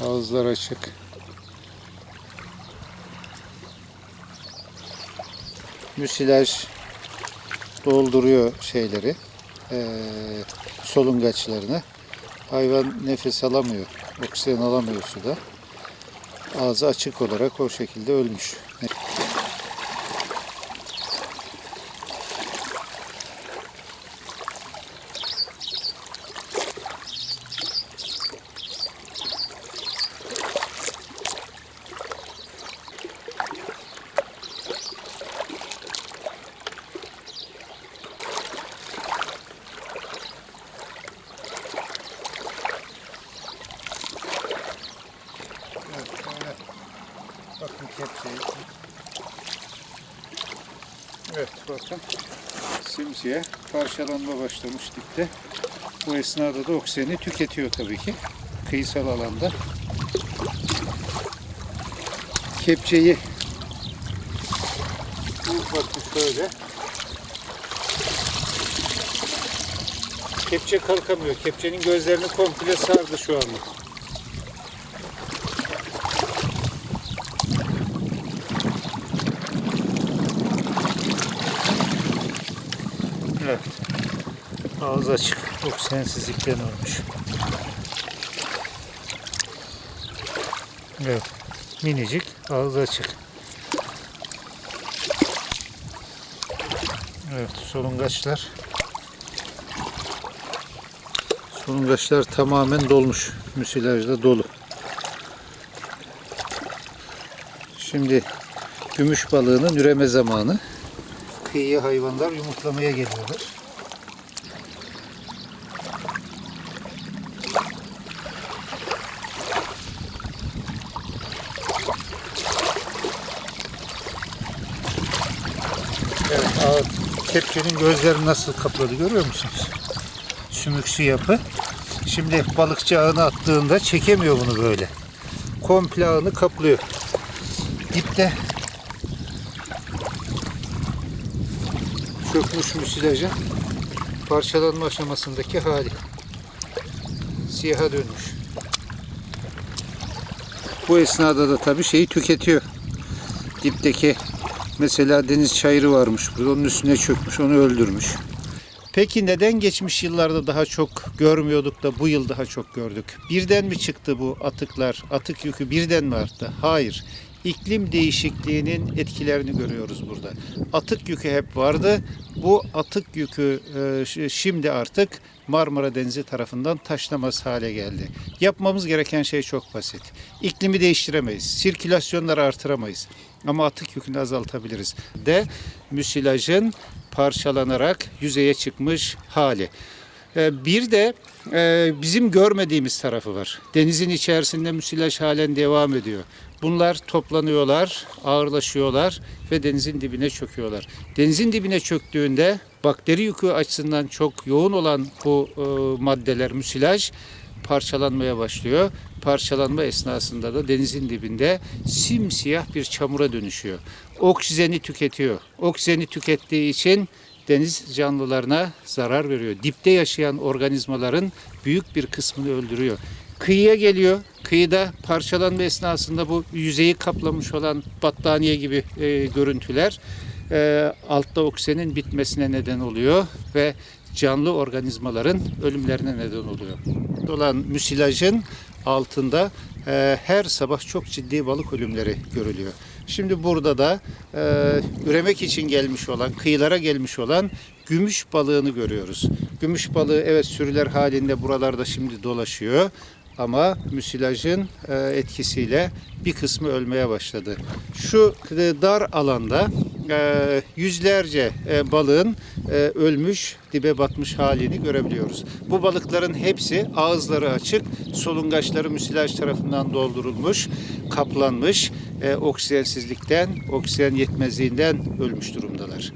Ağızlar açık. Müsilaj dolduruyor şeyleri, eee, solungaçlarını. Hayvan nefes alamıyor, oksijen alamıyor suda. Ağzı açık olarak o şekilde ölmüş. Evet, böyle. Bakın kepçeyi. Evet bakın. Simsiyah parçalanma başlamış dipte. Bu esnada da oksijeni tüketiyor tabii ki. Kıyısal alanda. Kepçeyi bakın şöyle. Kepçe kalkamıyor. Kepçenin gözlerini komple sardı şu anda. Evet. Ağız açık. Oksijensizlikten olmuş. Evet. Minicik ağız açık. Evet solungaçlar. Solungaçlar tamamen dolmuş. Müsilajla dolu. Şimdi gümüş balığının üreme zamanı kıyıya hayvanlar yumurtlamaya geliyorlar. Evet, kepçenin gözleri nasıl kapladı görüyor musunuz? Sümüksü yapı. Şimdi balıkçı ağını attığında çekemiyor bunu böyle. Komple ağını kaplıyor. Dipte çökmüş müsilajın parçalanma aşamasındaki hali. Siyaha dönmüş. Bu esnada da tabii şeyi tüketiyor. Dipteki mesela deniz çayırı varmış burada onun üstüne çökmüş onu öldürmüş. Peki neden geçmiş yıllarda daha çok görmüyorduk da bu yıl daha çok gördük? Birden mi çıktı bu atıklar? Atık yükü birden mi arttı? Hayır. İklim değişikliğinin etkilerini görüyoruz burada. Atık yükü hep vardı. Bu atık yükü e, şimdi artık Marmara Denizi tarafından taşlamaz hale geldi. Yapmamız gereken şey çok basit. İklimi değiştiremeyiz. Sirkülasyonları artıramayız. Ama atık yükünü azaltabiliriz. De müsilajın parçalanarak yüzeye çıkmış hali. Ee, Bir de e, bizim görmediğimiz tarafı var. Denizin içerisinde müsilaj halen devam ediyor. Bunlar toplanıyorlar, ağırlaşıyorlar ve denizin dibine çöküyorlar. Denizin dibine çöktüğünde bakteri yükü açısından çok yoğun olan bu e, maddeler müsilaj parçalanmaya başlıyor. Parçalanma esnasında da denizin dibinde simsiyah bir çamura dönüşüyor. Oksijeni tüketiyor. Oksijeni tükettiği için deniz canlılarına zarar veriyor. Dipte yaşayan organizmaların büyük bir kısmını öldürüyor. Kıyıya geliyor. Kıyıda parçalanma esnasında bu yüzeyi kaplamış olan battaniye gibi e, görüntüler e, altta oksijenin bitmesine neden oluyor ve canlı organizmaların ölümlerine neden oluyor. Olan müsilajın altında e, her sabah çok ciddi balık ölümleri görülüyor. Şimdi burada da e, üremek için gelmiş olan, kıyılara gelmiş olan gümüş balığını görüyoruz. Gümüş balığı evet sürüler halinde buralarda şimdi dolaşıyor. Ama müsilajın e, etkisiyle bir kısmı ölmeye başladı. Şu e, dar alanda e, yüzlerce balığın ölmüş, dibe batmış halini görebiliyoruz. Bu balıkların hepsi ağızları açık, solungaçları müsilaj tarafından doldurulmuş, kaplanmış, oksijensizlikten, oksijen yetmezliğinden ölmüş durumdalar.